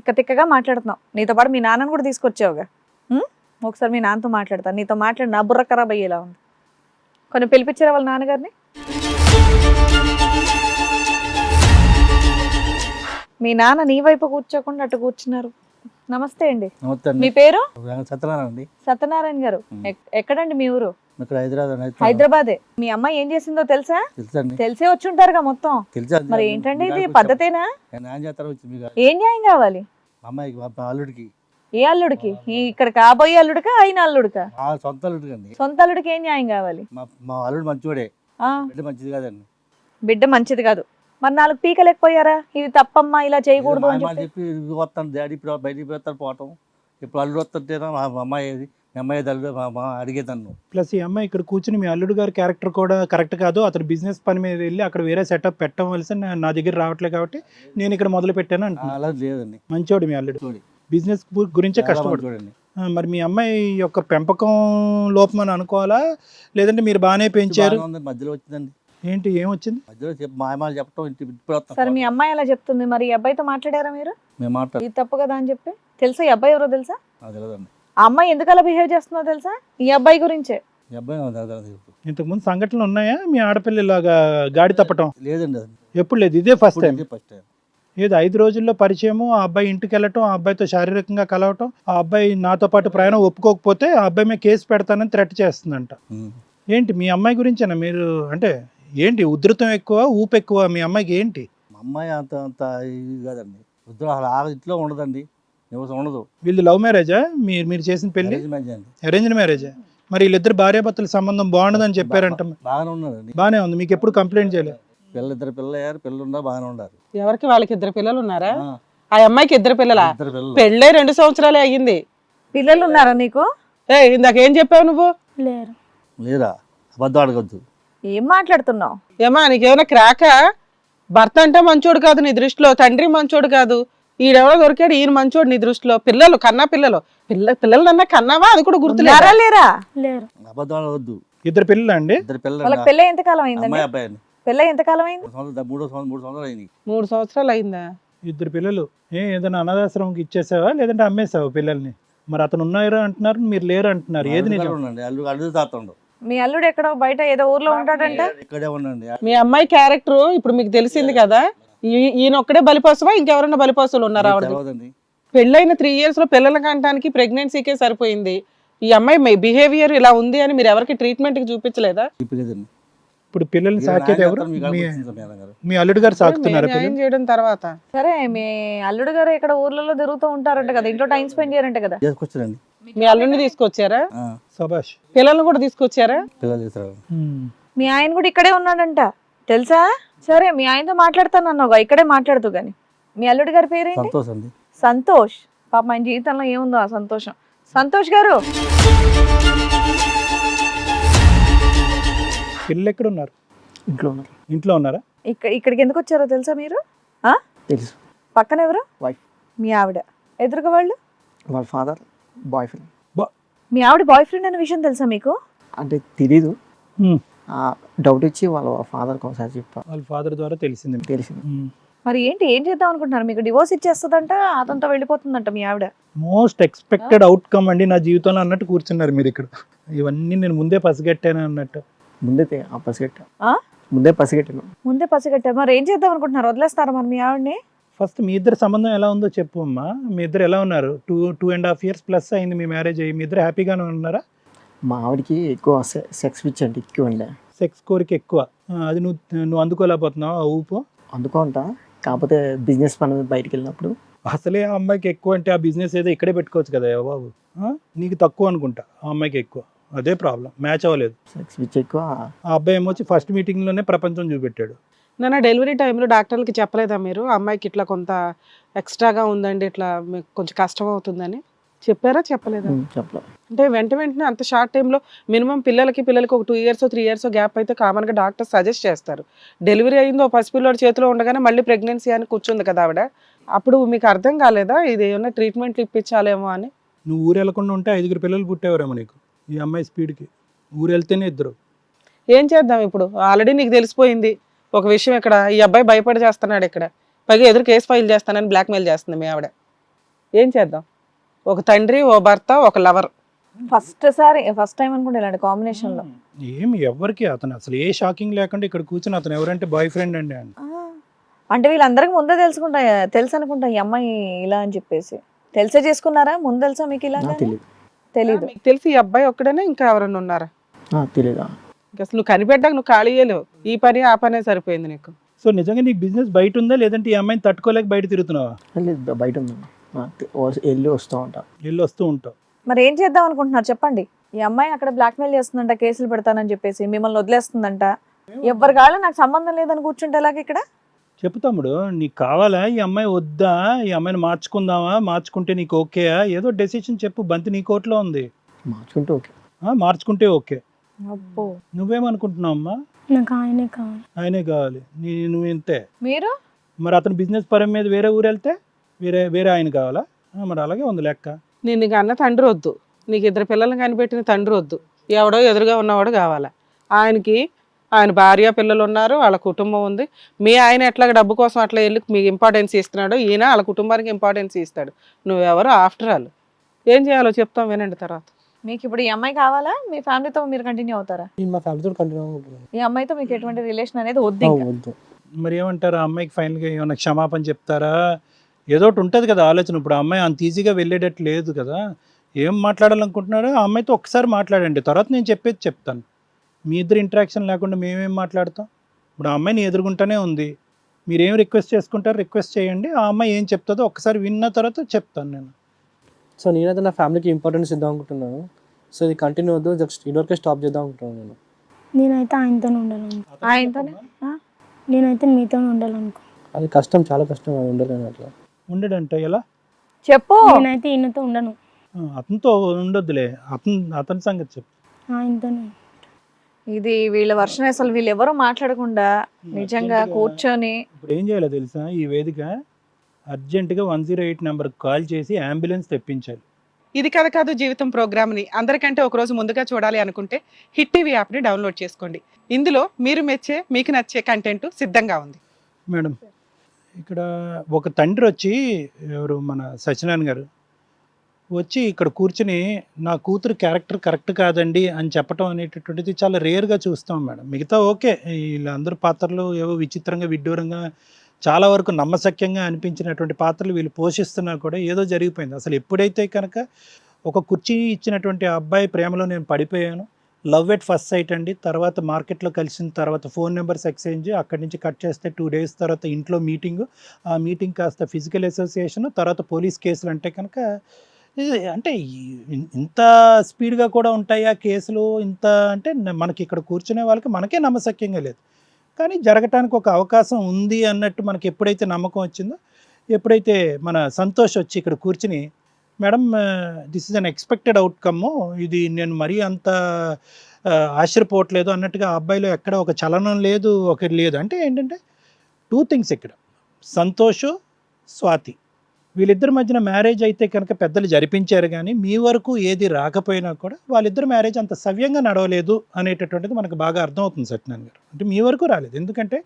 తిక్క తిక్కగా మాట్లాడుతున్నావు. నీతో పాటు మీ నాన్నని కూడా తీసుకొచ్చావుగా? ఒకసారి మీ నాన్నతో మాట్లాడతాను నీతో మాట్లాడి నా బుర్ర ఖరాబ్ అయ్యేలా ఉంది. కొన్ని పిలిపించారా వాళ్ళ నాన్నగారిని? మీ నాన్న నీ వైపు కూర్చోకుండా అటు కూర్చున్నారు. నమస్తే అండి. మీ పేరు? సత్యనారాయణ అండి. సత్యనారాయణ గారు. ఎక్కడండి మీ ఊరు? ఇక్కడ హైదరాబాద్. హైదరాబాదే. మీ అమ్మాయి ఏం చేసిందో తెలుసా? తెలుసండి. తెలిసే వచ్చి ఉంటారుగా మొత్తం. తెలుసా మరి ఏంటండి ఇది? పద్ధతేనా? న్యాయం చేస్తారు మీకు ఏం న్యాయం కావాలి? అమ్మాయికి అల్లుడికి. ఏ అల్లుడికి? ఇక్కడ కాబోయే అల్లుడికా అయిన అల్లుడికా? సొంత అల్లుడికి అండి. సొంత అల్లుడికి ఏం న్యాయం కావాలి? మా అల్లుడు మంచివాడే బిడ్డ మంచిది కాదండి. బిడ్డ మంచిది కాదు. మరి నాలుగు పీకలేకపోయారా ఇది తప్పమ్మా ఇలా చేయకూడదు అని చెప్పి? వస్తాను డాడీ ఇప్పుడు బయటికి పోతాను పోవటం. ఇప్పుడు అల్లుడు వస్తుంటేనా మా అమ్మాయి మీ అమ్మాయి మా అడిగేదాన్ని ప్లస్ ఈ అమ్మాయి ఇక్కడ కూర్చుని మీ అల్లుడు గారి క్యారెక్టర్ కూడా కరెక్ట్ కాదు. అతను బిజినెస్ పని మీద వెళ్ళి అక్కడ వేరే సెటప్ పెట్టవలసి నా- నా దగ్గర రావట్లేదు కాబట్టి నేను ఇక్కడ మొదలు పెట్టాను అంటున్నా. అలా లేదండి. మంచోడు మీ అల్లుడు. బిజినెస్ గురించే కష్టపడు చూడండి ఆ, మరి మీ అమ్మాయి యొక్క పెంపకం లోపం అని అనుకోవాలా? లేదంటే మీరు బాగానే పెంచారు? మధ్యలో వచ్చిందండి. ఏంటి ఏమొచ్చింది? మాయమాలు ఇప్పుడు వస్తాం. సరే మీ అమ్మాయి అలా చెప్తుంది? మరి ఈ అబ్బాయితో మాట్లాడారా మీరు? మేము మాట్లాడు. ఇది తప్పు కదా అని చెప్పి. తెలుసా ఈ అబ్బాయి ఎవరో తెలుసా? తెలియదండి ఆ అమ్మాయి ఎందుకు అలా బిహేవ్ చేస్తుందో తెలుసా? ఈ అబ్బాయి గురించే. మీ అబ్బాయి. ఇంతకుముందు సంఘటనలు ఉన్నాయా? మీ ఆడపిల్ల ఇలాగా గాడి తప్పటం? లేదండి అది. ఎప్పుడు లేదు ఇదే ఫస్ట్ టైం ఫస్ట్ టైం ఏదో ఐదు రోజుల్లో పరిచయము ఆ అబ్బాయి ఇంటికి వెళ్ళటం ఆ అబ్బాయితో శారీరకంగా కలవటం ఆ అబ్బాయి నాతో పాటు ప్రయాణం ఒప్పుకోకపోతే ఆ అబ్బాయి మీద కేసు పెడతానని థ్రెట్ చేస్తుందంట. ఏంటి మీ అమ్మాయి గురించేనా మీరు? అంటే ఏంటి ఉధృతం ఎక్కువ ఊపు ఎక్కువ మీ అమ్మాయికి ఏంటి? మా అమ్మాయి అంత అంత ఇది కాదండి. అసలు ఆ ఇంట్లో ఉండదండి. నివసం ఉండదు. వీళ్ళు లవ్ మ్యారేజా మీరు మీరు చేసిన పెళ్ళి అరేంజ్డ్ మ్యారేజా మరి వీళ్ళిద్దరు భార్యాభర్తల సంబంధం బాగుండదని చెప్పారంట బాగానే ఉన్నదండి బానే ఉంది. మీకు ఎప్పుడు కంప్లైంట్ చేయలేదు? పిల్లలు ఇద్దరు పిల్లలు అయ్యారు. పిల్లలు ఉన్నా బాగానే ఉన్నారు. ఎవరికి వాళ్ళకి ఇద్దరు పిల్లలు ఉన్నారా? ఆ, అమ్మాయికి ఇద్దరు పిల్లలా? ఇద్దరు పిల్లలు. పెళ్ళే రెండు సంవత్సరాలే అయ్యింది. పిల్లలు ఉన్నారా నీకు? ఏ ఇందాక ఏం చెప్పావు నువ్వు? లేరు. లేరా? అబద్ధం అడగద్దు ఏం మాట్లాడుతున్నావు? ఏమా నీకేమైనా క్రాక భర్త అంటే మంచోడు కాదు నీ దృష్టిలో. తండ్రి మంచోడు కాదు. ఈడెవడో దొరికాడు ఈయన మంచోడు నీ దృష్టిలో. పిల్లలు కన్నా పిల్లలు. పిల్ల పిల్లలన్నా కన్నావా? అది కూడా గుర్తులేదా ఉన్నారా లేరా? లేరు. అబద్ధం అడగద్దు ఇద్దరు పిల్లలు అండి? ఇద్దరు పిల్లలు వాళ్ళకి పెళ్ళి ఎంతకాలం అయిందండి? అమ్మాయి అబ్బాయి అండి. పెళ్ళి ఎంతకాలం అయింది? మూడు సంవత్సరాలు మూడో సంవత్సరం మూడు సంవత్సరాలు అయింది. మూడు సంవత్సరాలు అయిందా? ఇద్దరు పిల్లలు. ఏ ఏదైనా అనాథాశ్రమంకి ఇచ్చేసావా? లేదంటే అమ్మేసావా పిల్లల్ని? మరి అతను ఉన్నారు అంటున్నారు మీరు లేరు అంటున్నారు? ఏది నిజం? ఉండండి అల్లు అల్లు తాతండు. మీ అల్లుడు ఎక్కడో బయట ఏదో ఊర్లో ఉంటాడంట? ఇక్కడే ఉండండి. మీ అమ్మాయి క్యారెక్టర్ ఇప్పుడు మీకు తెలిసింది కదా? ఈయన ఒక్కడే బలిపోసవా ఇంకెవరైనా బలిపోసలు ఉన్నారా పెళ్ళైన త్రీ ఇయర్స్లో పిల్లల కంటానికి ప్రెగ్నెన్సీకే సరిపోయింది. ఈ అమ్మాయి బిహేవియర్ ఇలా ఉంది అని మీరు ఎవరికి ట్రీట్మెంట్కి చూపించలేదా ఇప్పుడు పిల్లల్ని సాకేది ఎవరు? మీ అల్లుడు గారు సాకుతున్నారు చేయడం తర్వాత. సరే మీ అల్లుడు గారు ఇక్కడ ఊర్లలో తిరుగుతూ ఉంటారంట కదా ఇంట్లో టైం స్పెండ్ చేయారంట కదా. చేసుకొచ్చారండి మీ అల్లుడిని తీసుకొచ్చారా? ఆ, సభాష్. పిల్లల్ని కూడా తీసుకొచ్చారా? పిల్లలు. మీ ఆయన కూడా ఇక్కడే ఉన్నాడంట. తెలుసా? సరే మీ ఆయనతో మాట్లాడతాను అన్నావుగా ఇక్కడే మాట్లాడుతూ గాని. మీ అల్లుడి గారి పేరేంటి? సంతోషం అండి. సంతోష్. పాప ఆయన జీవితంలో ఏముందో ఆ సంతోషం. సంతోష్ గారు! పిల్లలు ఎక్కడ ఉన్నారు ఇంట్లో ఉన్నారు. ఇంట్లో ఉన్నారా? ఇక్కడ ఇక్కడికి ఎందుకు వచ్చారో తెలుసా మీరు? ఆ? తెలుసు. పక్కన ఎవరు? వైఫ్ మీ ఆవిడ. ఎదురుగా వాళ్ళు? వాళ్ళ ఫాదర్ బాయ్ ఫ్రెండ్ మీ ఆవిడ బాయ్ ఫ్రెండ్ అనే విషయం తెలుసా మీకు? అంటే తెలీదు. ఉమ్. ఆ డౌట్ ఇచ్చి వాళ్ళ ఫాదర్కి ఒకసారి చెప్పా. వాళ్ళ ఫాదర్ ద్వారా తెలిసింది మీకు. తెలిసింది. మరి ఏంటి ఏం చేద్దాం అనుకుంటున్నారు? మీకు డివోర్స్ ఇచ్చేస్తుందంట అతనితో వెళ్ళిపోతుందంట మీ ఆవిడ. మోస్ట్ ఎక్స్పెక్టెడ్ అవుట్కమ్ అండి నా జీవితంలో అన్నట్టు కూర్చున్నారు మీరు ఇక్కడ. ఇవన్నీ నేను ముందే పసిగట్టాను అన్నట్టు. ముందే పసిగట్టా. ఆ? ముందే పసిగట్టాను. ముందే పసిగట్టారు. మరి ఏం చేద్దాం అనుకుంటున్నారు? వదిలేస్తారా మరి మీ ఆవిడని? ఫస్ట్ మీ ఇద్దరు సంబంధం ఎలా ఉందో చెప్పు అమ్మా. మీ ఇద్దరు ఎలా ఉన్నారు? Two two and half years plus అయింది మీ మ్యారేజ్ అయ్యి మీ ఇద్దరు హ్యాపీగానే ఉన్నారా? మా ఆవిడకి ఎక్కువ సెక్స్ పిచ్ అంటే ఎక్కువ ఉండే సెక్స్ కోరిక ఎక్కువ. అది నువ్వు నువ్వు అందుకోలేకపోతున్నావు ఆ ఊపు? అందుకుంటా. కాకపోతే బిజినెస్ పని మీద బయటికి వెళ్ళినప్పుడు అసలే ఆ అమ్మాయికి ఎక్కువ అంటే ఆ బిజినెస్ ఏదో ఇక్కడే పెట్టుకోవచ్చు కదా బాబు? నీకు తక్కువ అనుకుంటా ఆ అమ్మాయికి ఎక్కువ. అదే ప్రాబ్లం. మ్యాచ్ అవ్వలేదు. సెక్స్ పిచ్ ఎక్కువ. ఆ అబ్బాయి ఏమొచ్చి ఫస్ట్ మీటింగ్లోనే ప్రపంచం చూపెట్టాడు. నాన్న డెలివరీ టైంలో డాక్టర్లకి చెప్పలేదా మీరు? అమ్మాయికి ఇట్లా కొంత ఎక్స్ట్రాగా ఉందండి ఇట్లా మీకు కొంచెం కష్టం అవుతుందని? చెప్పారా? చెప్పలేదా? ఉమ్, చెప్పలే. అంటే వెంట వెంటనే అంత షార్ట్ టైంలో మినిమం పిల్లలకి పిల్లలకి ఒక two years three years gap అయితే కామన్గా డాక్టర్ సజెస్ట్ చేస్తారు. డెలివరీ అయిందో పసిపిల్లోడి చేతిలో ఉండగానే మళ్ళీ ప్రెగ్నెన్సీ అని కూర్చుంది కదా ఆవిడ. అప్పుడు మీకు అర్థం కాలేదా? ఇది ఏమన్నా ట్రీట్మెంట్లు ఇప్పించాలేమో అని. నువ్వు ఊరు వెళ్ళకుండా ఉంటే ఐదుగురు పిల్లలు పుట్టేవారేమో నీకు ఈ అమ్మాయి స్పీడ్కి. ఊరు వెళ్తేనే ఇద్దరు. ఏం చేద్దాం ఇప్పుడు? ఆల్రెడీ నీకు తెలిసిపోయింది. ఒక విషయం ఇక్కడ ఈ అబ్బాయి భయపడి చేస్తున్నాడు ఇక్కడ. పైగా ఎదురు కేసు ఫైల్ చేస్తానని బ్లాక్మెయిల్ చేస్తుంది మీ ఆవిడ. ఏం చేద్దాం? ఒక తండ్రి ఓ భర్త ఒక లవర్. ఫస్ట్ సారి ఫస్ట్ టైం అనుకుంటే ఇలాంటి కాంబినేషన్లో ఏమి ఎవరికి అతను అసలు ఏ షాకింగ్ లేకుండా ఇక్కడ కూర్చుని అతను ఎవరంటే బాయ్ ఫ్రెండ్ అండి అని అంటే వీళ్ళందరికి ముందే తెలుసుకుంటా తెలుసు అనుకుంటా ఈ అమ్మాయి ఇలా అని చెప్పేసి. తెలిసే చేసుకున్నారా? ముందు తెలుసా మీకు ఇలా తెలియదు తెలీదు. మీకు తెలిసి ఈ అబ్బాయి ఒక్కడనే? ఇంకా ఎవరైనా ఉన్నారా? తెలియదు ఇంకా అసలు నువ్వు కనిపెట్టాక నువ్వు ఖాళీ చేయలేవు ఈ పని ఆ పనే సరిపోయింది నీకు. సో నిజంగా నీకు బిజినెస్ బయట ఉందా? లేదంటే ఈ అమ్మాయిని తట్టుకోలేక బయట తిరుగుతున్నావా? లేదు బయట వస్- వెళ్ళి వస్తూ ఉంటా. వెళ్ళి వస్తూ ఉంటావు. మరి ఏం చేద్దాం అనుకుంటున్నారు చెప్పండి? ఈ అమ్మాయి అక్కడ బ్లాక్మెయిల్ చేస్తుందంట కేసులు పెడతానని చెప్పేసి మిమ్మల్ని వదిలేస్తుందంట. ఎవరి కాళ్ళు నాకు సంబంధం లేదని కూర్చుంటే ఎలాగ ఇక్కడ? చెప్పు తమ్ముడు నీకు కావాలా? ఈ అమ్మాయి వద్దా? ఈ అమ్మాయిని మార్చుకుందామా? మార్చుకుంటే నీకు ఓకేయా ఏదో డెసిషన్ చెప్పు బంతి నీ కోట్లో ఉంది. మార్చుకుంటే ఓకే. ఆ, మార్చుకుంటే ఓకే. అబ్బో. నువ్వేమనుకుంటున్నావు అమ్మా? నాకు ఆయనే కావాలి. ఆయనే కావాలి. నీ నువ్వు ఇంతే. మీరు? మరి అతను బిజినెస్ పరం మీద వేరే ఊరు వెళ్తే? వేరే వేరే ఆయన కావాలా? మరి అలాగే ఉంది లెక్క. నేను నీకు అన్న తండ్రి వద్దు. నీకు ఇద్దరు పిల్లల్ని కనిపెట్టిన తండ్రి వద్దు. ఎవడో ఎదురుగా ఉన్నవాడు కావాలా? ఆయనకి ఆయన భార్య పిల్లలు ఉన్నారు వాళ్ళ కుటుంబం ఉంది. మీ ఆయన ఎట్లా డబ్బు కోసం అట్లా వెళ్ళి మీకు ఇంపార్టెన్స్ ఇస్తున్నాడో ఈయన వాళ్ళ కుటుంబానికి ఇంపార్టెన్స్ ఇస్తాడు. నువ్వెవరు ఆఫ్టర్ ఆల్ ఏం చేయాలో చెప్తాం వినండి తర్వాత. మీకు ఇప్పుడు ఈ అమ్మాయి కావాలా? మీ ఫ్యామిలీతో మీరు కంటిన్యూ అవుతారా? నేను మా ఫ్యామిలీతో కంటిన్యూ అవుతున్నాను ఈ అమ్మాయితో మీకు ఎటువంటి రిలేషన్ అనేది. వద్దు మరి ఏమంటారు? ఆ అమ్మాయికి ఫైనల్గా ఏమైనా క్షమాపణ చెప్తారా? ఏదో ఒకటి ఉంటుంది కదా ఆలోచన. ఇప్పుడు ఆ అమ్మాయి అంత ఈజీగా వెళ్ళేటట్టు లేదు కదా. ఏం మాట్లాడాలనుకుంటున్నారో ఆ అమ్మాయితో ఒక్కసారి మాట్లాడండి. తర్వాత నేను చెప్పేది చెప్తాను. మీ ఇద్దరు ఇంటరాక్షన్ లేకుండా మేమేం మాట్లాడతాం? ఇప్పుడు ఆ అమ్మాయిని ఎదుర్కొంటూనే ఉంది. మీరు ఏం రిక్వెస్ట్ చేసుకుంటారో రిక్వెస్ట్ చేయండి. ఆ అమ్మాయి ఏం చెప్తుందో ఒక్కసారి విన్న తర్వాత చెప్తాను నేను. సో నేనైతే నా ఫ్యామిలీకి ఇంపార్టెన్స్ ఇద్దాం అనుకుంటున్నాను. సో ఇది కంటిన్యూ వద్దు. జస్ట్ ఇదివరకే స్టాప్ చేద్దాం అనుకుంటున్నాను నేను. నేనైతే ఆయనతో ఉండాలను ఆయనతోనే? ఆ? నేనైతే మీతో ఉండాలనుకో అది కష్టం చాలా కష్టం. అది ఉండలేను అట్లా. ఉండడంటే ఎలా? చెప్పు. నేనైతే ఈయనతో ఉండను. అతనితో ఉండొద్దులే. అతను అతని సంగతి చెప్పు. ఆయనతోనే ఇది వీళ్ళ వర్షం అసలు వీళ్ళు ఎవరో మాట్లాడకుండా నిజంగా కూర్చొని ఇప్పుడు ఏం చేయాలో తెలుసా? ఈ వేదిక అర్జెంటుగా వన్ జీరో ఎయిట్ నెంబర్కి కాల్ చేసి అంబులెన్స్ తెప్పించాలి. ఇది కథ కాదు జీవితం ప్రోగ్రామ్ని. అందరికంటే ఒక రోజు ముందుగా చూడాలి అనుకుంటే హిట్ టీవీ యాప్ని డౌన్లోడ్ చేసుకోండి. ఇందులో మీరు మెచ్చే మీకు నచ్చే కంటెంట్ సిద్ధంగా ఉంది. మేడం ఇక్కడ ఒక తండ్రి వచ్చి ఎవరు? మన సత్యనారాయణ గారు. వచ్చి ఇక్కడ కూర్చుని నా కూతురు క్యారెక్టర్ కరెక్ట్ కాదండి అని చెప్పడం అనేటటువంటిది చాలా రేర్గా చూస్తాం మేడం. మిగతా ఓకే. వీళ్ళందరూ పాత్రలు ఏవో విచిత్రంగా విడ్డూరంగా చాలా వరకు నమ్మశక్యంగా అనిపించినటువంటి పాత్రలు వీళ్ళు పోషిస్తున్నా కూడా ఏదో జరిగిపోయింది. అసలు ఎప్పుడైతే కనుక ఒక కుర్చీ ఇచ్చినటువంటి అబ్బాయి ప్రేమలో నేను పడిపోయాను లవ్ ఎట్ ఫస్ట్ సైట్ అండి. తర్వాత మార్కెట్లో కలిసిన తర్వాత ఫోన్ నెంబర్స్ ఎక్స్చేంజ్ అక్కడి నుంచి కట్ చేస్తే టూ డేస్ తర్వాత ఇంట్లో మీటింగ్. ఆ మీటింగ్ కాస్త ఫిజికల్ అసోసియేషన్ తర్వాత పోలీస్ కేసులు అంటే కనుక అంటే ఇంత స్పీడ్గా కూడా ఉంటాయా కేసులు? ఇంత అంటే మనకి ఇక్కడ కూర్చునే వాళ్ళకి మనకే నమ్మశక్యంగా లేదు. కానీ జరగటానికి ఒక అవకాశం ఉంది అన్నట్టు మనకి ఎప్పుడైతే నమ్మకం వచ్చిందో ఎప్పుడైతే మన సంతోష్ వచ్చి ఇక్కడ కూర్చుని madam this is unexpected outcome ఇది నేను మరీ అంత ఆశ్చర్యపోవట్లేదు అన్నట్టుగా ఆ అబ్బాయిలో ఎక్కడ ఒక చలనం లేదు ఒక లేదు. అంటే ఏంటంటే టూ థింగ్స్ ఇక్కడ. సంతోష్ స్వాతి. వీళ్ళిద్దరి మధ్యన మ్యారేజ్ అయితే కనుక పెద్దలు జరిపించారు కానీ మీ వరకు ఏది రాకపోయినా కూడా వాళ్ళిద్దరు మ్యారేజ్ అంత సవ్యంగా నడవలేదు అనేటటువంటిది మనకు బాగా అర్థమవుతుంది సత్యనారాయణ గారు. అంటే మీ వరకు రాలేదు. ఎందుకంటే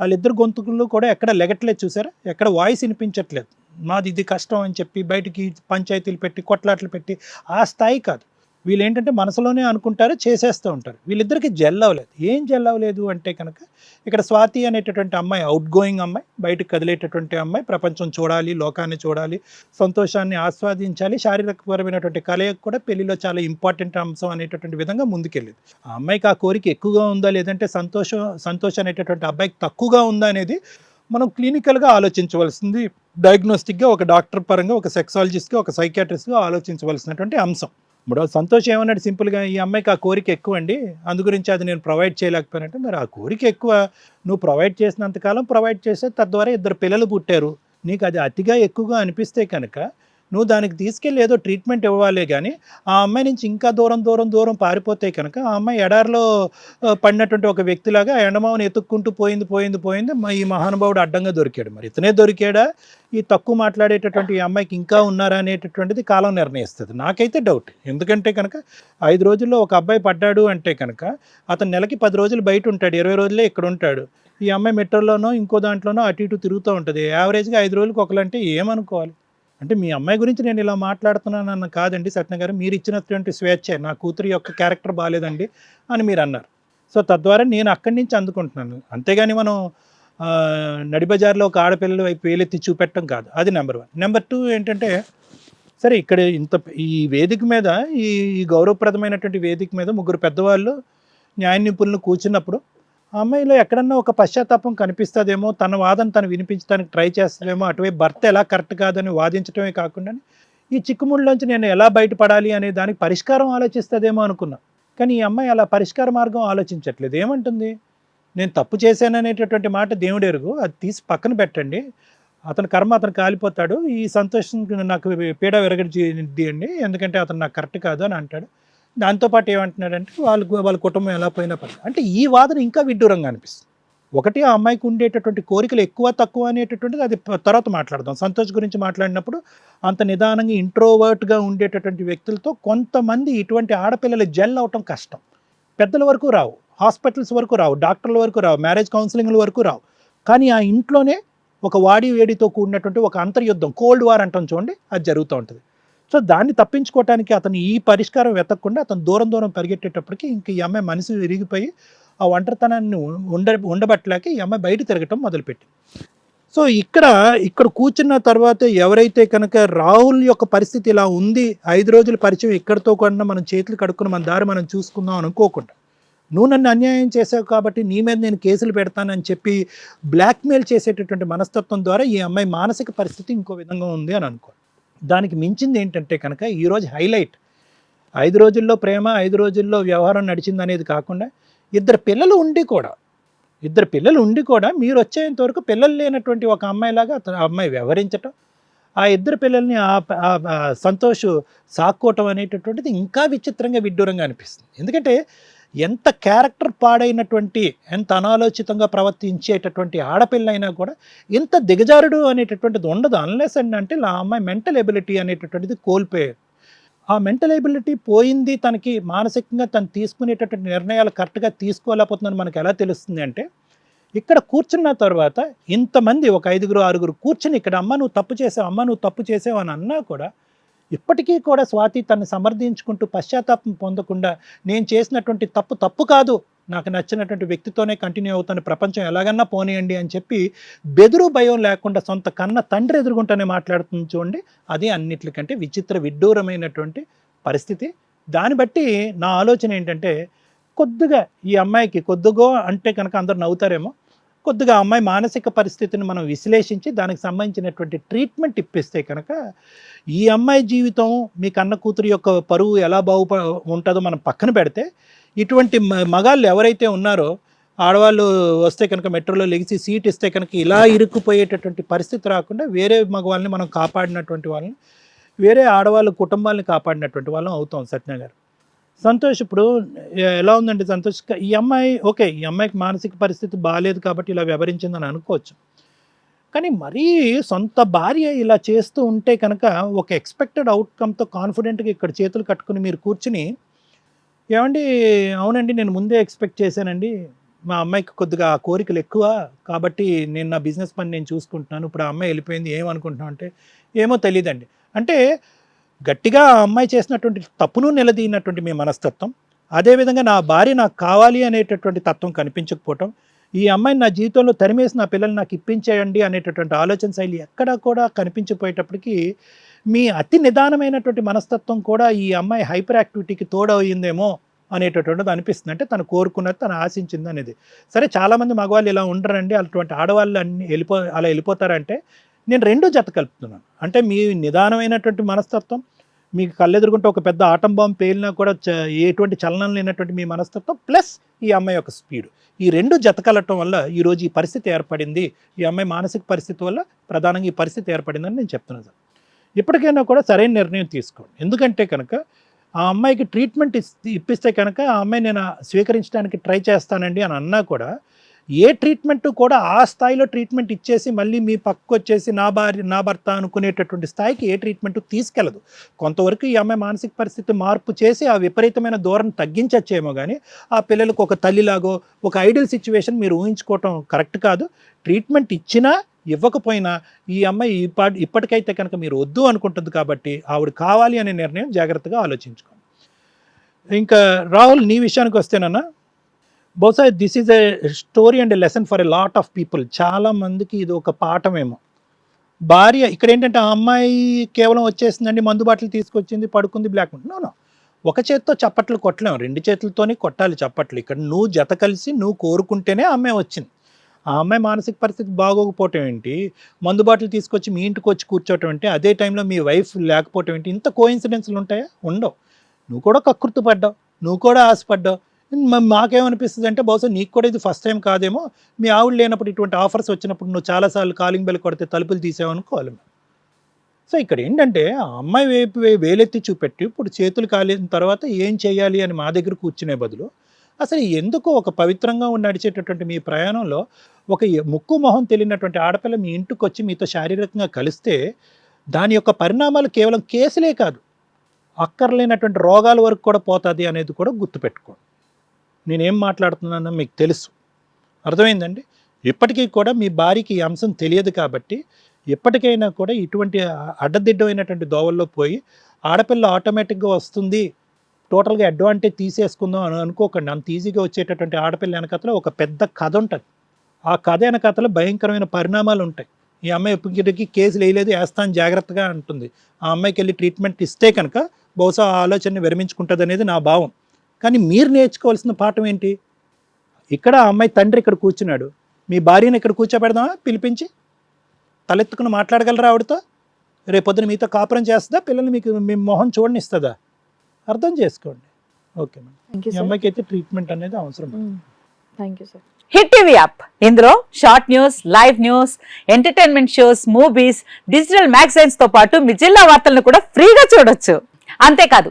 వాళ్ళిద్దరు గొంతుకులు కూడా ఎక్కడ లెగట్లేదు చూసారా? ఎక్కడ వాయిస్ వినిపించట్లేదు. మాది ఇది కష్టం అని చెప్పి బయటికి పంచాయతీలు పెట్టి కొట్లాట్లు పెట్టి ఆ స్థాయి కాదు. వీళ్ళు ఏంటంటే మనసులోనే అనుకుంటారు చేసేస్తూ ఉంటారు. వీళ్ళిద్దరికి జెల్ అవ్వలేదు. ఏం జెల్ అవ్వలేదు అంటే కనుక ఇక్కడ స్వాతి అనేటటువంటి అమ్మాయి అవుట్ గోయింగ్ అమ్మాయి బయటకు కదిలేటటువంటి అమ్మాయి ప్రపంచం చూడాలి లోకాన్ని చూడాలి సంతోషాన్ని ఆస్వాదించాలి శారీరకపరమైనటువంటి కలయిక కూడా పెళ్ళిలో చాలా ఇంపార్టెంట్ అంశం అనేటటువంటి విధంగా ముందుకెళ్ళింది. ఆ అమ్మాయికి ఆ కోరిక ఎక్కువగా ఉందా? లేదంటే సంతోషం సంతోషం అనేటటువంటి అబ్బాయికి తక్కువగా ఉందా అనేది మనం క్లినికల్గా ఆలోచించవలసింది. డయాగ్నోస్టిక్గా ఒక డాక్టర్ పరంగా ఒక సెక్సాలజిస్ట్గా ఒక సైకాట్రిస్ట్గా ఆలోచించవలసినటువంటి అంశం. మూడో సంతోష్ ఏమన్నాడు సింపుల్గా ఈ అమ్మాయికి ఆ కోరిక ఎక్కువ అండి అందు గురించి అది నేను ప్రొవైడ్ చేయలేకపోయానంటే మరి ఆ కోరిక ఎక్కువ నువ్వు ప్రొవైడ్ చేసినంతకాలం ప్రొవైడ్ చేస్తే తద్వారా ఇద్దరు పిల్లలు పుట్టారు. నీకు అది అతిగా ఎక్కువగా అనిపిస్తే కనుక నువ్వు దానికి తీసుకెళ్ళి ఏదో ట్రీట్మెంట్ ఇవ్వాలి కానీ ఆ అమ్మాయి నుంచి ఇంకా దూరం దూరం దూరం పారిపోతే కనుక ఆ అమ్మాయి ఎడారిలో పడినటువంటి ఒక వ్యక్తిలాగా ఆ ఎండమావని ఎత్తుక్కుంటూ పోయింది పోయింది పోయింది ఈ మహానుభావుడు అడ్డంగా దొరికాడు. మరి ఇతనే దొరికాడా? ఈ తక్కువ మాట్లాడేటటువంటి ఈ అమ్మాయికి ఇంకా ఉన్నారా అనేటటువంటిది కాలం నిర్ణయిస్తుంది. నాకైతే డౌట్. ఎందుకంటే కనుక ఐదు రోజుల్లో ఒక అబ్బాయి పడ్డాడు అంటే కనుక అతను నెలకి పది రోజులు బయట ఉంటాడు. ఇరవై రోజులే ఇక్కడ ఉంటాడు. ఈ అమ్మాయి మెట్రోలోనో ఇంకో దాంట్లోనో అటు ఇటు తిరుగుతూ ఉంటుంది. యావరేజ్గా ఐదు రోజులకు ఒకలంటే ఏమనుకోవాలి? అంటే మీ అమ్మాయి గురించి నేను ఇలా మాట్లాడుతున్నాను అన్న కాదండి. సత్య గారు మీరు ఇచ్చినటువంటి స్వేచ్ఛ నా కూతురు యొక్క క్యారెక్టర్ బాగాలేదండి అని మీరు అన్నారు. సో తద్వారా నేను అక్కడి నుంచి అందుకుంటున్నాను. అంతేగాని మనం నడిబజార్లో ఒక ఆడపిల్లలు వైపు వేలెత్తి చూపెట్టడం కాదు. అది నెంబర్ వన్. నెంబర్ టూ ఏంటంటే సరే ఇక్కడ ఇంత ఈ వేదిక మీద ఈ గౌరవప్రదమైనటువంటి వేదిక మీద ముగ్గురు పెద్దవాళ్ళు న్యాయ నిపుణులు కూర్చున్నప్పుడు ఆ అమ్మాయిలో ఎక్కడన్నా ఒక పశ్చాత్తాపం కనిపిస్తుందేమో తన వాదన తను వినిపించడానికి ట్రై చేస్తుందేమో అటువైపు భర్త ఎలా కరెక్ట్ కాదని వాదించడమే కాకుండా ఈ చిక్కుముడిలోంచి నేను ఎలా బయటపడాలి అనే దానికి పరిష్కారం ఆలోచిస్తుందేమో అనుకున్నా. కానీ ఈ అమ్మాయి అలా పరిష్కార మార్గం ఆలోచించట్లేదు. ఏమంటుంది? నేను తప్పు చేశాననేటటువంటి మాట దేవుడు ఎరుగు అది తీసి పక్కన పెట్టండి. అతని కర్మ అతను కాలిపోతాడు. ఈ సంతోషం నాకు పీడ విరగడియండి ఎందుకంటే అతను నాకు కరెక్ట్ కాదు అని అంటాడు. దాంతోపాటు ఏమంటున్నాడంటే వాళ్ళు వాళ్ళ కుటుంబం ఎలా పోయినా పర్లేదు. అంటే ఈ వాదన ఇంకా విడ్డూరంగా అనిపిస్తుంది. ఒకటి ఆ అమ్మాయికి ఉండేటటువంటి కోరికలు ఎక్కువ తక్కువ అనేటటువంటిది అది తర్వాత మాట్లాడదాం. సంతోష్ గురించి మాట్లాడినప్పుడు అంత నిదానంగా ఇంట్రోవర్ట్గా ఉండేటటువంటి వ్యక్తులతో కొంతమంది ఇటువంటి ఆడపిల్లలు జెల్ అవటం కష్టం. పెద్దల వరకు రావు. హాస్పిటల్స్ వరకు రావు. డాక్టర్ల వరకు రావు. మ్యారేజ్ కౌన్సిలింగ్ల వరకు రావు. కానీ ఆ ఇంట్లోనే ఒక వాడి వేడితో కూడినటువంటి ఒక అంతర్యుద్ధం కోల్డ్ వార్ అంటాం చూడండి అది జరుగుతూ ఉంటుంది. సో దాన్ని తప్పించుకోవటానికి అతను ఈ పరిష్కారం వెతకకుండా అతను దూరం దూరం పరిగెట్టేటప్పటికి ఇంక ఈ అమ్మాయి మనసు విరిగిపోయి ఆ ఒంటరితనాన్ని ఉండ ఉండబట్టలేక ఈ అమ్మాయి బయట తిరగటం మొదలుపెట్టింది. సో ఇక్కడ ఇక్కడ కూర్చున్న తర్వాత ఎవరైతే కనుక రాహుల్ యొక్క పరిస్థితి ఇలా ఉంది ఐదు రోజుల పరిచయం ఇక్కడితో కూడా మనం చేతులు కడుక్కుని మన దారి మనం చూసుకుందాం అనుకోకుండా నువ్వు నన్ను అన్యాయం చేసావు కాబట్టి నీ మీద నేను కేసులు పెడతానని చెప్పి బ్లాక్మెయిల్ చేసేటటువంటి మనస్తత్వం ద్వారా ఈ అమ్మాయి మానసిక పరిస్థితి ఇంకో విధంగా ఉంది అని అనుకో దానికి మించింది ఏంటంటే కనుక ఈరోజు హైలైట్. ఐదు రోజుల్లో ప్రేమ ఐదు రోజుల్లో వ్యవహారం నడిచింది అనేది కాకుండా ఇద్దరు పిల్లలు ఉండి కూడా ఇద్దరు పిల్లలు ఉండి కూడా మీరు వచ్చేంత వరకు పిల్లలు లేనటువంటి ఒక అమ్మాయిలాగా ఆ అమ్మాయి వ్యవహరించటం ఆ ఇద్దరు పిల్లల్ని సంతోషం సంతోష్ సాక్కోవటం అనేటటువంటిది ఇంకా విచిత్రంగా విడ్డూరంగా అనిపిస్తుంది. ఎందుకంటే ఎంత క్యారెక్టర్ పాడైనటువంటి ఎంత అనాలోచితంగా ప్రవర్తించేటటువంటి ఆడపిల్ల అయినా కూడా ఇంత దిగజారుడు అనేటటువంటిది ఉండదు. అన్లెస్ అండ్ అంటే ఆ అమ్మాయి మెంటల్ ఎబిలిటీ అనేటటువంటిది కోల్పోయారు. ఆ మెంటల్ ఎబిలిటీ పోయింది తనకి మానసికంగా తను తీసుకునేటటువంటి నిర్ణయాలు కరెక్ట్గా తీసుకోలేకపోతుందని మనకు ఎలా తెలుస్తుంది అంటే ఇక్కడ కూర్చున్న తర్వాత ఇంతమంది ఒక ఐదుగురు ఆరుగురు కూర్చుని ఇక్కడ అమ్మ నువ్వు తప్పు చేసావు అమ్మ నువ్వు తప్పు చేసావు అని అన్నా కూడా ఇప్పటికీ కూడా స్వాతి తను సమర్థించుకుంటూ పశ్చాత్తాపం పొందకుండా నేను చేసినటువంటి తప్పు తప్పు కాదు. నాకు నచ్చినటువంటి వ్యక్తితోనే కంటిన్యూ అవుతాను ప్రపంచం ఎలాగన్నా పోనీయండి అని చెప్పి బెదురు భయం లేకుండా సొంత కన్న తండ్రి ఎదురుగుంటానే మాట్లాడుతుంది చూడండి. అది అన్నిటికంటే విచిత్ర విడ్డూరమైనటువంటి పరిస్థితి. దాన్ని బట్టి నా ఆలోచన ఏంటంటే కొద్దిగా ఈ అమ్మాయికి కొద్దిగా అంటే కనుక అందరు నవ్వుతారేమో. కొద్దిగా అమ్మాయి మానసిక పరిస్థితిని మనం విశ్లేషించి దానికి సంబంధించినటువంటి ట్రీట్మెంట్ ఇప్పిస్తే కనుక ఈ అమ్మాయి జీవితం మీ కన్న కూతురు యొక్క పరువు ఎలా బాగు ఉంటుందో మనం పక్కన పెడితే ఇటువంటి మగాళ్ళు ఎవరైతే ఉన్నారో ఆడవాళ్ళు వస్తే కనుక మెట్రోలో లెగిసి సీట్ ఇస్తే కనుక ఇలా ఇరుక్కుపోయేటటువంటి పరిస్థితి రాకుండా వేరే మగవాళ్ళని మనం కాపాడినటువంటి వాళ్ళని వేరే ఆడవాళ్ళ కుటుంబాలని కాపాడినటువంటి వాళ్ళం అవుతాం సత్య గారు. సంతోష్ ఇప్పుడు ఎలా ఉందండి సంతోష్? ఈ అమ్మాయి ఓకే ఈ అమ్మాయికి మానసిక పరిస్థితి బాగాలేదు కాబట్టి ఇలా వ్యవహరించిందని అనుకోవచ్చు. కానీ మరీ సొంత భార్య ఇలా చేస్తూ ఉంటే కనుక ఒక ఎక్స్పెక్టెడ్ అవుట్కమ్తో కాన్ఫిడెంట్గా ఇక్కడ చేతులు కట్టుకుని మీరు కూర్చుని ఏమండి అవునండి నేను ముందే ఎక్స్పెక్ట్ చేశానండి. మా అమ్మాయికి కొద్దిగా ఆ కోరికలు ఎక్కువ కాబట్టి నేను నా బిజినెస్ పని నేను చూసుకుంటున్నాను. ఇప్పుడు ఆ అమ్మాయి వెళ్ళిపోయింది ఏమనుకుంటున్నాను అంటే ఏమో తెలియదండి అంటే గట్టిగా ఆ అమ్మాయి చేసినటువంటి తప్పును నిలదీనటువంటి మీ మనస్తత్వం అదేవిధంగా నా భార్య నాకు కావాలి అనేటటువంటి తత్వం కనిపించకపోవటం ఈ అమ్మాయిని నా జీవితంలో తరిమేసి నా పిల్లల్ని నాకు ఇప్పించేయండి అనేటటువంటి ఆలోచన శైలి ఎక్కడా కూడా కనిపించిపోయేటప్పటికీ మీ అతి నిదానమైనటువంటి మనస్తత్వం కూడా ఈ అమ్మాయి హైపర్ యాక్టివిటీకి తోడయిందేమో అనేటటువంటిది అనిపిస్తుంది. అంటే తను కోరుకున్నది తను ఆశించింది అనేది. సరే చాలామంది మగవాళ్ళు ఇలా ఉండరండి. అటువంటి ఆడవాళ్ళు అన్ని వెళ్ళిపో అలా వెళ్ళిపోతారంటే నేను రెండు జత కలుపుతున్నాను. అంటే మీ నిదానమైనటువంటి మనస్తత్వం మీకు కళ్ళెదురుకుంటే ఒక పెద్ద ఆటం బాంబు పేలినా కూడా ఎటువంటి చలనం లేనటువంటి మీ మనస్తత్వం ప్లస్ ఈ అమ్మాయి యొక్క స్పీడ్. ఈ రెండు జత కలటం వల్ల ఈరోజు ఈ పరిస్థితి ఏర్పడింది. ఈ అమ్మాయి మానసిక పరిస్థితి వల్ల ప్రధానంగా ఈ పరిస్థితి ఏర్పడిందని నేను చెప్తున్నాను సార్. ఇప్పటికైనా కూడా సరైన నిర్ణయం తీసుకోండి. ఎందుకంటే కనుక ఆ అమ్మాయికి ట్రీట్మెంట్ ఇస్తే ఇప్పిస్తే కనుక ఆ అమ్మాయి నేను స్వీకరించడానికి ట్రై చేస్తానండి అని అన్నా కూడా ఏ ట్రీట్మెంట్ కూడా ఆ స్థాయిలో ట్రీట్మెంట్ ఇచ్చేసి మళ్ళీ మీ పక్కకు వచ్చేసి నా భార్య నా భర్త అనుకునేటటువంటి స్థాయికి ఏ ట్రీట్మెంట్ తీసుకెళ్ళదు కొంతవరకు ఈ అమ్మాయి మానసిక పరిస్థితి మార్పు చేసి ఆ విపరీతమైన దూరం తగ్గించచ్చేమో కానీ ఆ పిల్లలకు ఒక తల్లిలాగో ఒక ఐడియల్ సిచ్యువేషన్ మీరు ఊహించుకోవటం కరెక్ట్ కాదు. ట్రీట్మెంట్ ఇచ్చినా ఇవ్వకపోయినా ఈ అమ్మాయి ఇప్ప ఇప్పటికైతే కనుక మీరు వద్దు అనుకుంటుంది కాబట్టి ఆవిడ కావాలి అనే నిర్ణయం జాగ్రత్తగా ఆలోచించుకోండి. ఇంకా రాహుల్ నీ విషయానికి వస్తేనన్నా బహుశా this is a story and lesson for a lot of people చాలా మందికి ఇది ఒక పాఠమేమో. భార్య ఇక్కడ ఏంటంటే ఆ అమ్మాయి కేవలం వచ్చేసిందండి మందు బాటలు తీసుకొచ్చింది పడుకుంది బ్లాక్ నో ఒక చేత్తో చప్పట్లు కొట్టలేం. రెండు చేతులతోనే కొట్టాలి చప్పట్లు. ఇక్కడ నువ్వు జత కలిసి నువ్వు కోరుకుంటేనే అమ్మాయి వచ్చింది. ఆ అమ్మాయి మానసిక పరిస్థితి బాగోకపోవటం ఏంటి? మందు బాటలు తీసుకొచ్చి మీ ఇంటికి వచ్చి కూర్చోవటం ఏంటి? అదే టైంలో మీ వైఫ్ లేకపోవటం ఏంటి? ఇంత కోఇన్సిడెన్స్లు ఉంటాయా? ఉండవు. నువ్వు కూడా కకృతి పడ్డావు. నువ్వు కూడా ఆశపడ్డావు. మాకేమనిపిస్తుంది అంటే బహుశా నీకు కూడా ఇది ఫస్ట్ టైం కాదేమో. మీ ఆవిడ లేనప్పుడు ఇటువంటి ఆఫర్స్ వచ్చినప్పుడు నువ్వు చాలాసార్లు కాలింగ్ బెల్ కొడితే తలుపులు తీసావనుకోవాలి సో ఇక్కడ ఏంటంటే ఆ అమ్మాయి వైపు వేలెత్తి చూపెట్టి ఇప్పుడు చేతులు కాలిన తర్వాత ఏం చేయాలి అని మా దగ్గర కూర్చునే బదులు అసలు ఎందుకు ఒక పవిత్రంగా ఉండి నడిచేటటువంటి మీ ప్రయాణంలో ఒక ముక్కు మొహం తెలియనటువంటి ఆడపిల్ల మీ ఇంటికి వచ్చి మీతో శారీరకంగా కలిస్తే దాని యొక్క పరిణామాలు కేవలం కేసులే కాదు. అక్కర్లేనటువంటి రోగాల వరకు కూడా పోతుంది అనేది కూడా గుర్తుపెట్టుకోండి. నేనేం మాట్లాడుతున్నానో మీకు తెలుసు. అర్థమైందండి? ఇప్పటికీ కూడా మీ భార్యకి ఈ అంశం తెలియదు కాబట్టి ఎప్పటికైనా కూడా ఇటువంటి అడ్డదిడ్డమైనటువంటి దోవల్లో పోయి ఆడపిల్ల ఆటోమేటిక్గా వస్తుంది టోటల్గా అడ్వాంటేజ్ తీసేసుకుందాం అని అనుకోకండి. అంత ఈజీగా వచ్చేటటువంటి ఆడపిల్ల వెనకతలో ఒక పెద్ద కథ ఉంటుంది. ఆ కథ వెనకతలో భయంకరమైన పరిణామాలు ఉంటాయి. ఈ అమ్మాయి ఇప్పటికి కేసులు వేయలేదు వేస్తాను జాగ్రత్తగా అంటుంది. ఆ అమ్మాయికి వెళ్ళి ట్రీట్మెంట్ ఇస్తే కనుక బహుశా ఆ ఆలోచనని విరమించుకుంటుంది అనేది నా భావం. కానీ మీరు నేర్చుకోవాల్సిన పాఠం ఏంటి? ఇక్కడ ఆ అమ్మాయి తండ్రి ఇక్కడ కూర్చున్నాడు. మీ భార్యను ఇక్కడ కూర్చోబెడదామా? పిలిపించి. తలెత్తుకుని మాట్లాడగలరా ఆవిడతో? రేపొద్దున మీతో కాపురం చేస్తుందా? పిల్లల్ని మీకు మీ మొహం చూడనిస్తుందా అర్థం చేసుకోండి. Okay madam. ఈ అమ్మాయికి అయితే ట్రీట్మెంట్ అనేది అవసరం. Thank you sir hit TV app. ఇందులో short news live news entertainment shows movies digital మ్యాగజైన్స్తో పాటు మీ జిల్లా వార్తలను కూడా ఫ్రీగా చూడొచ్చు. అంతేకాదు